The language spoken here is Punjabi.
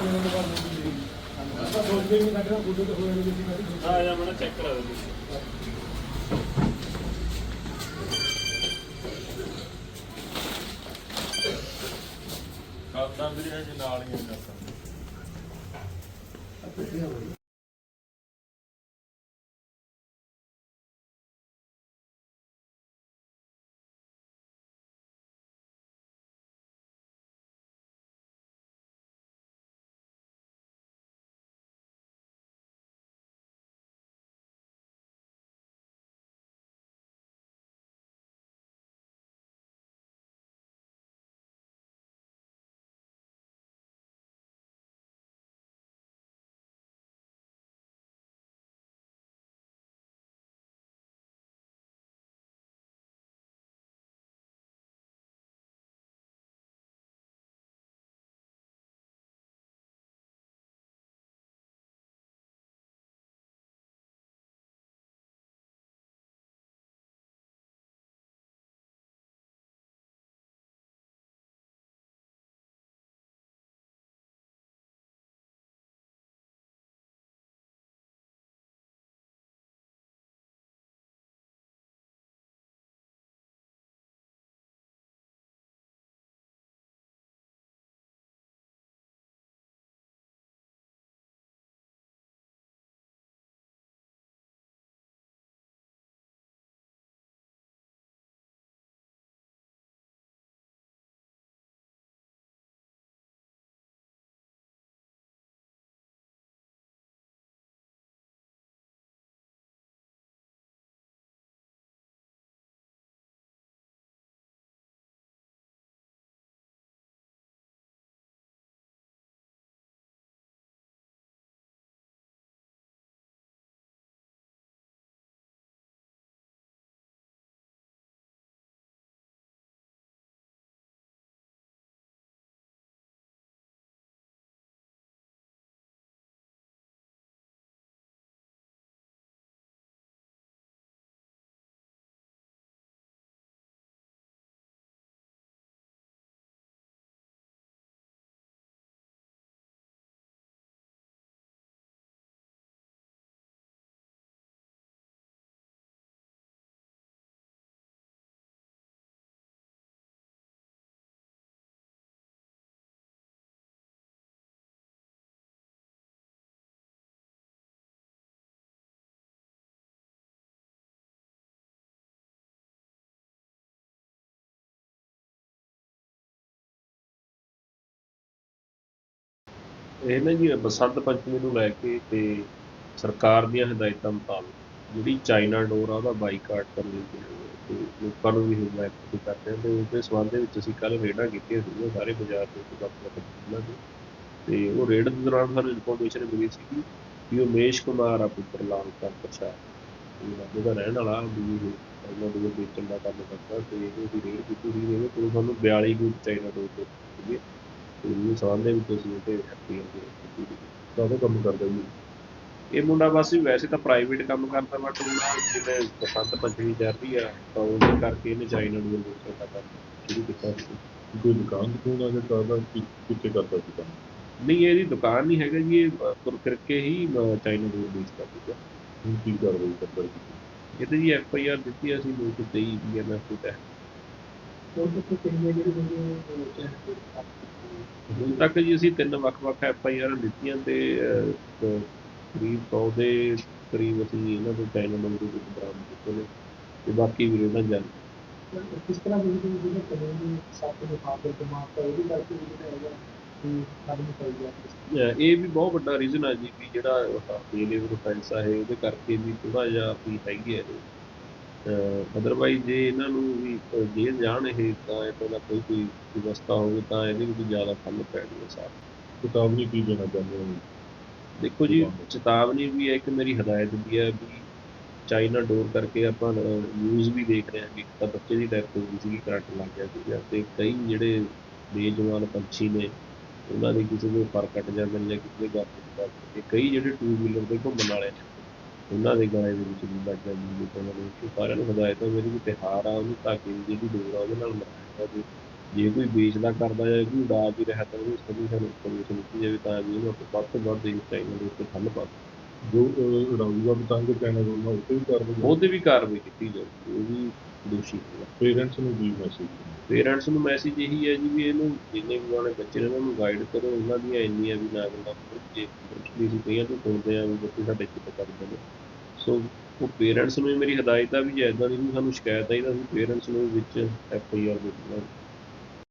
ਸਾਡੇ ਨਾਲ ਬਾਤ ਨਹੀਂ ਹੋਈ ਆਪਾਂ ਸੋਚਦੇ ਵੀ ਸਾਡੇ ਨਾਲ ਗੁੱਡੇ ਤੇ ਹੋਏ ਨੇ ਜਿੱਥੇ ਕਦੀ ਆ ਜਾ ਮਣਾ ਚੈੱਕ ਕਰਾ ਦੇ ਇਹ ਨਾ ਜੀ ਬਸੰਤ ਪੰਚਮੀ ਨੂੰ ਲੈ ਕੇ ਤੇ ਸਰਕਾਰ ਦੀਆਂ ਹਦਾਇਤਾਂ ਮੁਤਾਬਕ ਜਿਹੜੀ ਚਾਈਨਾ ਡੋਰ ਆ ਉਹਦਾ ਬਾਈਕਾਟ ਕਰਨ ਲਈ ਤੇ ਲੋਕਾਂ ਨੂੰ ਵੀ ਹਿਦਾਇਤ ਕਰਦੇ ਤੇ ਉਸ ਦੇ ਸੰਬੰਧ ਦੇ ਵਿੱਚ ਅਸੀਂ ਕੱਲ ਰੇਡਾਂ ਕੀਤੀਆਂ ਸੀਗੀਆਂ, ਸਾਰੇ ਬਾਜ਼ਾਰ ਦੇ ਵਿੱਚ ਵੱਖ ਵੱਖ ਦੁਕਾਨਾਂ ਦੇ। ਤੇ ਉਹ ਰੇਡ ਦੇ ਦੌਰਾਨ ਸਾਨੂੰ ਇਨਫੋਰਮੇਸ਼ਨ ਮਿਲੀ ਸੀ ਕਿ ਉਮੇਸ਼ ਕੁਮਾਰ ਆ ਪੁੱਤਰ ਲਾਲ ਚੰਦ ਪ੍ਰਸ਼ਾਦ। ਇਹ ਦਾ ਰਹਿਣ ਵਾਲਾ, ਵੀ ਉਹਨਾਂ ਦੇ ਵੇਚਣ ਦਾ ਕੰਮ ਕਰਦਾ ਤੇ ਇਹਦੀ ਰੇਡ ਕੀਤੀ ਸੀ ਇਹਦੇ ਕੋਲ ਸਾਨੂੰ 42 ਗੁੱਟ ਚਾਈਨਾ ਡੋਰ ਦੇ ਸੀਗੇ ਦੇ ਵਿੱਚ ਅਸੀਂ ਉਹਦੇ ਐਫਆਈਆਰ ਦੇ ਤਾਂ ਉਹ ਕੰਮ ਕਰਦਾ ਜੀ। ਇਹ ਮੁੰਡਾ ਬਸ ਵੈਸੇ ਤਾਂ ਪ੍ਰਾਈਵੇਟ ਕੰਮ ਕਰਦਾ ਬਟ ਉਹਨਾਂ ਜਿਵੇਂ ਬਸੰਤ ਪੰਚਮੀ ਚੱਲ ਆ ਤਾਂ ਉਹਦੇ ਕਰਕੇ ਇਹਨੇ ਚਾਈਨਾ ਨੂੰ ਵੇਚਣ ਦਾ ਕੰਮ ਸ਼ੁਰੂ ਕੀਤਾ ਸੀ। ਕੋਈ ਦੁਕਾਨ ਦੁਕਾਨ ਅਗਰ ਕਰਦਾ ਕਿੱਥੇ ਕਰਦਾ ਸੀ ਕੰਮ? ਨਹੀਂ ਇਹਦੀ ਦੁਕਾਨ ਨਹੀਂ ਹੈਗਾ ਜੀ ਇਹ ਅ, ਤੁਰ ਫਿਰ ਕੇ ਹੀ ਚਾਈਨਾ ਨੂੰ ਵੇਚਦਾ ਸੀਗਾ ਹੁਣ ਕੀ ਕਾਰਵਾਈ ਕਰਦਾ ਇਹ ਤੇ ਜੀ ਐਫ ਆਈ ਆਰ ਦਿੱਤੀ ਅਸੀਂ 223 ਬੀਐਨਐਫ ਦੇ ਤਹਿਤ ਉਹ ਤੋਂ ਕਿੰਨੇ ਜਿਹੜੇ ਬੰਦੇ ਹੁਣ ਤੱਕ ਜੀ ਅਸੀਂ ਤਿੰਨ ਵੱਖ-ਵੱਖ ਐਫ ਆਈ ਆਰ ਦਿੱਤੀਆਂ ਤੇ ਕਰੀਬ 100 ਦੇ ਕਰੀਬ ਅਸੀਂ ਇਹਨਾਂ ਤੋਂ ਚਾਈਨਾ ਨੰਬਰ ਵਿੱਚ ਬਰਾਮਦ ਕੀਤੇ ਨੇ ਤੇ ਬਾਕੀ ਵੀ ਇਹਨਾਂ ਜਾਣ ਕਿਸ ਤਰ੍ਹਾਂ ਦੇ ਜਿਹੜੇ ਕਾਨੂੰਨੀ ਸਾਥ ਦੇ ਫਾਦਰ ਦੇ ਮਾਂ ਦਾ ਉਹਦੀ ਕਰਕੇ ਵੀ ਜਿਹੜਾ ਹੈਗਾ ਕਿ ਕਦਮ ਚੱਲ ਗਿਆ। ਅਹ ਇਹ ਵੀ ਬਹੁਤ ਵੱਡਾ ਰੀਜ਼ਨ ਆ ਜੀ ਵੀ ਜਿਹੜਾ ਬੇਲੇਵਰ offense ਆ ਇਹ ਉਹਦੇ ਕਰਕੇ ਵੀ ਥੋੜਾ ਜਿਹਾ ਵੀ ਹੈਗੀ ਹੈ ਅਦਰਵਾਈਜ਼ ਜੇ ਇਹਨਾਂ ਨੂੰ ਵੀ ਜੇਲ੍ਹ ਜਾਣ ਇਹ ਤਾਂ ਇਹਦਾ ਦਾ ਕੋਈ ਕੋਈ ਵਿਵਸਥਾ ਹੋਵੇ ਤਾਂ ਇਹਦੇ ਵਿੱਚ ਜ਼ਿਆਦਾ ਫਲ ਪੈਣੀ ਹੈ ਸਾਥ ਚੇਤਾਵਨੀ ਕੀ ਦੇਣਾ ਚਾਹੁੰਦੇ ਹੋ ਦੇਖੋ ਜੀ ਚੇਤਾਵਨੀ। ਵੀ ਹੈ ਇੱਕ ਮੇਰੀ ਹਦਾਇਤ ਵੀ ਹੈ ਵੀ ਚਾਈਨਾ ਡੋਰ ਕਰਕੇ ਆਪਾਂ ਨਿਊਜ਼ ਵੀ ਦੇਖ ਰਹੇ ਹਾਂ ਕਿ ਇੱਕ ਤਾਂ ਬੱਚੇ ਦੀ ਡੈਥ ਹੋ ਗਈ ਸੀ ਕਰੰਟ ਲੱਗ ਗਿਆ ਸੀਗਾ ਤੇ ਕਈ ਜਿਹੜੇ ਬੇਜਵਾਨ ਪੰਛੀ ਨੇ ਉਹਨਾਂ ਦੇ ਕਿਸੇ ਦੇ ਪਰ ਕੱਟ ਜਾਂਦੇ ਨੇ ਜਾਂ ਕਿਸੇ ਦੇ ਵੱਜ ਜਾਂਦੇ ਕਈ ਜਿਹੜੇ ਟੂ ਵੀਲਰ ਤੇ ਘੁੰਮਣ ਵਾਲੇ ਨੇ ਉਹਨਾਂ ਦੇ ਗਲੇ ਦੇ ਵਿੱਚ ਵੀ ਲੱਗ ਜਾਂਦੀ ਹੈ ਤੇ ਉਹਨਾਂ ਸਾਰਿਆਂ ਨੂੰ ਹਦਾਇਤ ਹੈ ਮੇਰੀ ਵੀ ਤਿਉਹਾਰ ਆ ਉਹਨੂੰ ਤਾਂ ਕਿ ਜਿਹੜੀ ਡੋਰ ਆ ਉਹਦੇ ਨਾਲ ਮਨਾਇਆ ਜਾਵੇ। ਜੇ ਕੋਈ ਵੇਚਦਾ ਕਰਦਾ ਜਾਂ ਕੋਈ ਉਡਾ ਵੀ ਰਿਹਾ ਤਾਂ ਉਹਨੂੰ ਸਭੀ ਸਾਨੂੰ ਇਨਫੋਰਮੇਸ਼ਨ ਦਿੱਤੀ ਜਾਵੇ ਤਾਂ ਵੀ ਇਹਨੂੰ ਆਪਾਂ ਵੱਧ ਤੋਂ ਵੱਧ ਇਸ ਚਾਈਨਾ ਦੇ ਉੱਤੇ ਠੱਲ ਪਾ ਜੋ ਅਹ, ਉਡਾਊਗਾ ਪਤੰਗ ਚਾਈਨਾ ਡੋਰ ਉੱਤੇ ਵੀ ਕਾਰਵਾਈ ਉਹਦੇ ਵੀ ਕਾਰਵਾਈ ਕੀਤੀ ਜਾਵੇ ਉਹ ਵੀ ਦੋਸ਼ੀ ਹੋਗਾ ਪੇਰੈਂਟਸ ਨੂੰ ਵੀ ਮੈਸੇਜ ਪੇਰੈਂਟਸ ਨੂੰ ਮੈਸੇਜ ਇਹੀ ਹੈ ਜੀ ਵੀ ਇਹਨੂੰ ਜਿੰਨੇ ਵੀ ਗਾਣੇ ਬੱਚੇ ਨੇ ਉਹਨਾਂ ਨੂੰ ਗਾਈਡ ਕਰੋ ਉਹਨਾਂ ਦੀਆਂ ਇੰਨੀਆਂ ਵੀ ਨਾ ਗੱਲਾਂ ਕਰੋ ਜੇ ਮੋਸਟਲੀ ਅਸੀਂ ਕਈਆਂ ਤੋਂ ਸੁਣਦੇ ਆ ਵੀ ਬੱਚੇ ਸਾਡੇ ਚਿੱਤ ਕਰਦੇ ਨੇ। ਸੋ ਉਹ ਪੇਰੈਂਟਸ ਨੂੰ ਵੀ ਮੇਰੀ ਹਦਾਇਤ ਆ ਵੀ ਜੇ ਇਦਾਂ ਦੀ ਸਾਨੂੰ ਸ਼ਿਕਾਇਤ ਆਈ ਤਾਂ ਅਸੀਂ ਪੇਰੈਂਟਸ ਨੂੰ ਵਿੱਚ ਐਫ ਆਈ ਆਰ ਦੇ